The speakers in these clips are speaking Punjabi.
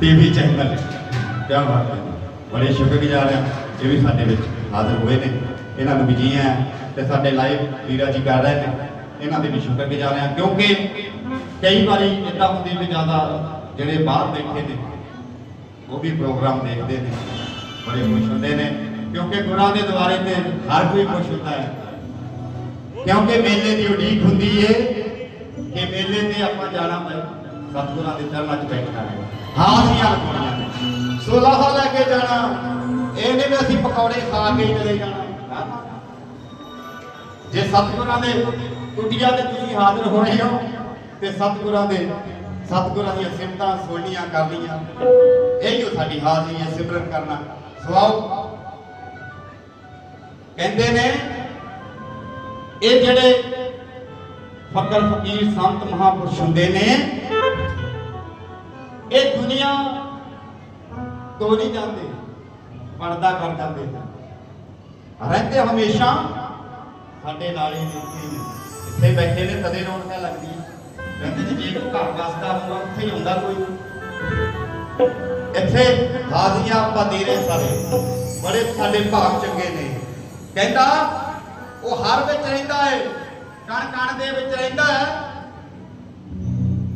ਟੀਵੀ ਚੈਨਲ ਕਿਆ ਬਾਤ ਹੈ ਬੜੇ ਸ਼ੁਕਰਗੁਜ਼ਾਰ ਹਾਂ ਇਹ ਵੀ ਸਾਡੇ ਵਿੱਚ ਹਾਜ਼ਰ ਹੋਏ ਨੇ। ਇਹਨਾਂ ਨੂੰ ਵੀ ਜੀ ਆਇਆਂ ਤੇ ਸਾਡੇ ਲਾਈਵ ਵੀਰਾ ਜੀ ਕਰ ਰਹੇ ਨੇ। ਇਹਨਾਂ ਦੇ ਵੀ ਸ਼ੁਕਰਗੁਜ਼ਾਰ ਹਾਂ ਕਿਉਂਕਿ ਕਈ ਵਾਰੀ ਇਦਾਂ ਹੁੰਦੀ ਵੀ ਜ਼ਿਆਦਾ ਜਿਹੜੇ ਬਾਹਰ ਬੈਠੇ ਨੇ, ਉਹ ਵੀ ਪ੍ਰੋਗਰਾਮ ਦੇਖਦੇ ਨੇ। ਬੜੇ ਖੁਸ਼ ਹੁੰਦੇ ਨੇ। ਕਿਉਂਕਿ ਗੁਰਾਂ ਦੇ ਦੁਆਰੇ ਤੇ ਹਰ ਕੋਈ ਖੁਸ਼ ਹੁੰਦਾ ਹੈ। ਕਿਉਂਕਿ ਮੇਲੇ ਦੀ ਉਡੀਕ ਹੁੰਦੀ ਏ ਕਿ ਮੇਲੇ ਤੇ ਆਪਾਂ ਜਾਣਾ ਪਏ। ਸਤਿਗੁਰਾਂ ਦੇ ਚਰਨਾਂ 'ਚ ਬੈਠਣਾ ਹੈ ਹਾਜ਼ਰੀਆਂ ਲਗਾਉਣੀਆਂ ਨੇ ਸੁਲਾਹਾ ਲੈ ਕੇ ਜਾਣਾ। ਇਹ ਨਹੀਂ ਵੀ ਅਸੀਂ ਪਕੌੜੇ ਖਾ ਕੇ ਹੀ ਚਲੇ ਜਾਣਾ। ਜੇ ਸਤਿਗੁਰਾਂ ਦੇ ਕੁਟੀਆਂ ਤੇ ਤੁਸੀਂ ਹਾਜ਼ਰ ਹੋਣੇ ਹੋ, ਤੇ ਸਤਿਗੁਰਾਂ ਦੇ ਸਤਿਗੁਰਾਂ ਦੀਆਂ ਸਿਮਤਾਂ ਸੁਣਨੀਆਂ ਕਰਨੀਆਂ। ਇਹੀ ਸਾਡੀ ਹਾਜ਼ਰੀ ਹੈ, ਸਿਮਰਨ ਕਰਨਾ। ਸਵਾਓ ਕਹਿੰਦੇ ਨੇ, ਇਹ ਜਿਹੜੇ ਫਕਰ ਫਕੀਰ ਸੰਤ ਮਹਾਪੁਰਸ਼ ਹੁੰਦੇ ਨੇ। ਇਹ ਦੁਨੀਆ ਤੋਂ ਨਹੀਂ ਜਾਂਦੇ, ਪਰਦਾ ਕਰ ਜਾਂਦੇ ਰਹਿੰਦੇ ਹਮੇਸ਼ਾ ਸਾਡੇ ਨਾਲ ਹੀ ਜਿੱਥੇ ਨੇ। ਇੱਥੇ ਬੈਠੇ ਨੇ ਤਦੇ ਰੌਣਕਾਂ ਲੱਗਦੀਆਂ। ਕਹਿੰਦੇ ਜੇ ਕੋਈ ਘਰ ਵਸਦਾ ਹੁੰਦਾ ਉੱਥੇ ਹੀ ਹੁੰਦਾ ਕੋਈ। ਇੱਥੇ ਹਾਜ਼ਰੀਆਂ ਆਪਾਂ ਦੇ ਰਹੇ ਸਾਰੇ। ਬੜੇ ਸਾਡੇ ਭਾਗ ਚੰਗੇ ਨੇ। ਕਹਿੰਦਾ, ਉਹ ਹਰ ਵਿੱਚ ਰਹਿੰਦਾ ਹੈ ਕਣ ਕਣ ਦੇ ਵਿੱਚ ਰਹਿੰਦਾ ਹੈ।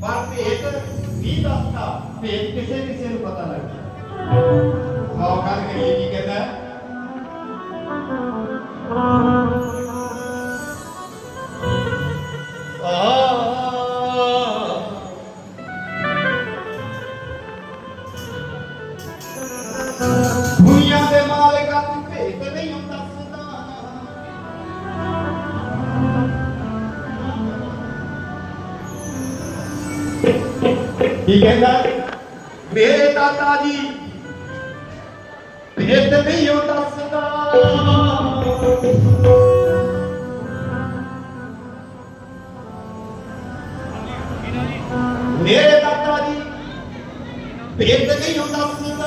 ਪਰ ਭੇਤ ਨਹੀਂ ਦੱਸਦਾ। ਭੇਤ ਕਿਸੇ ਕਿਸੇ ਨੂੰ ਪਤਾ ਲੱਗਦਾ। ਆਓ ਕਰ ਕਰੀਏ, ਕੀ ਕਹਿੰਦਾ ਕੀ ਕਹਿੰਦਾ? ਮੇਰੇ ਦਾਦਾ ਜੀ ਭੇਤ ਨਹੀਂ ਹੁੰਦਾ ਸਦਾ ਮੇਰੇ ਦਾਦਾ ਜੀ ਭੇਤ ਨਹੀਂ ਹੁੰਦਾ ਸਦਾ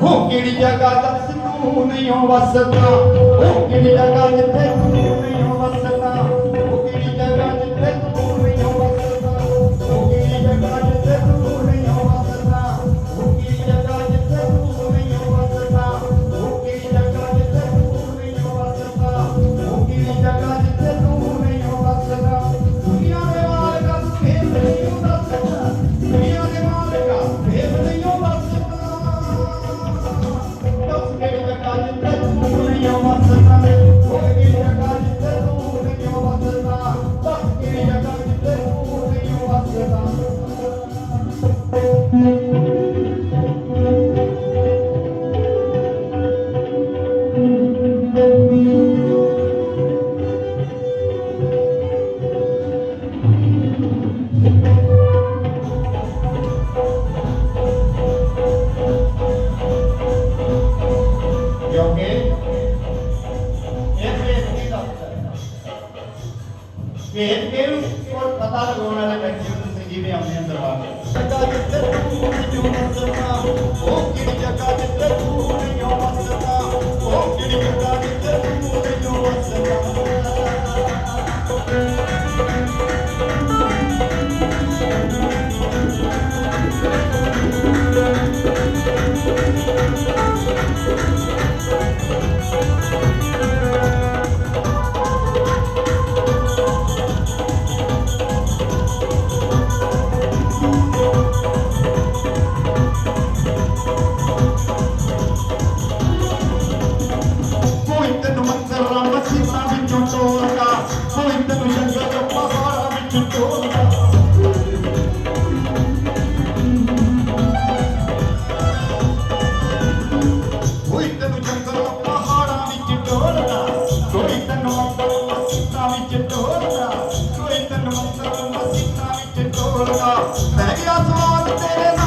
ਹੋ ਕਿਹੜੀ ਜਗ੍ਹਾ ਦੱਸ ਤੂੰ ਨਹੀਂ ਹੋ ਵਸਦਾ? ਹੋ ਕਿਹੜੀ ਜਗ੍ਹਾ ਜਿੱਥੇ ਤੂੰ ਨਹੀਂ ਹੋ ਵਸਦਾ? ਹੋ ਕਿਹੜੀ ਜਗ੍ਹਾ ਜਿੱਥੇ ਵੇਦ ਕਿਹਨੂੰ ਕੋਲ ਪਤਾ ਲਗਾਉਣ ਵਾਲੇ ਵਿਅਕਤੀ ਨੂੰ ਸੰਗੀ ਦੇ ਆਉਂਦੇ ਅੰਦਰ ਆ ਕੇ? ਜਗ੍ਹਾ ਜਿੱਥੇ ਤੂੰ ਨਹੀਂ ਵਸਦਾ ਉਹ ਕਿਹੜੀ ਜਗ੍ਹਾ ਜਿੱਥੇ ਤੂੰ ਨਹੀਂ ਵਸਦਾ ਉਹ ਕਿਹੜੀ ਜਗ੍ਹਾ ਜਿੱਥੇ ਤੂੰ ਨਹੀਂ ਵਸਦਾ ਵਿੱਚ ਤੋੜਦਾ ਮੈਂ ਗਿਆ ਸਵਾਦ ਤੇਰੇ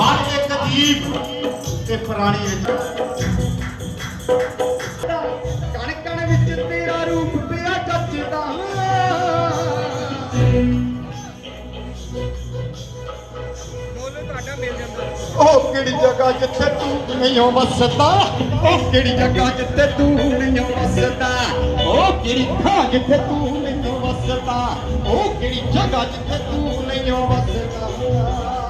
ਹਰ ਇੱਕ ਜੀਵ ਤੇ ਪ੍ਰਾਣੀ ਵਿੱਚ ਕਣ ਕਣ ਵਿੱਚ ਤੇਰਾ ਰੂਪ ਪਿਆ ਜੱਜਦਾ ਬੋਲੋ ਤੁਹਾਡਾ ਮਿਲ ਜਾਂਦਾ। ਉਹ ਕਿਹੜੀ ਜਗ੍ਹਾ ਜਿੱਥੇ ਤੂੰ ਨਹੀਂ ਵਸਦਾ? ਉਹ ਕਿਹੜੀ ਜਗ੍ਹਾ ਜਿੱਥੇ ਤੂੰ ਨਹੀਂ ਵਸਦਾ? ਉਹ ਕਿਹੜੀ ਥਾਂ ਜਿੱਥੇ ਤੂੰ ਨਹੀਂ ਵਸਦਾ? ਉਹ ਕਿਹੜੀ ਜਗ੍ਹਾ ਜਿੱਥੇ ਤੂੰ ਨਹੀਂ ਵਸਦਾ?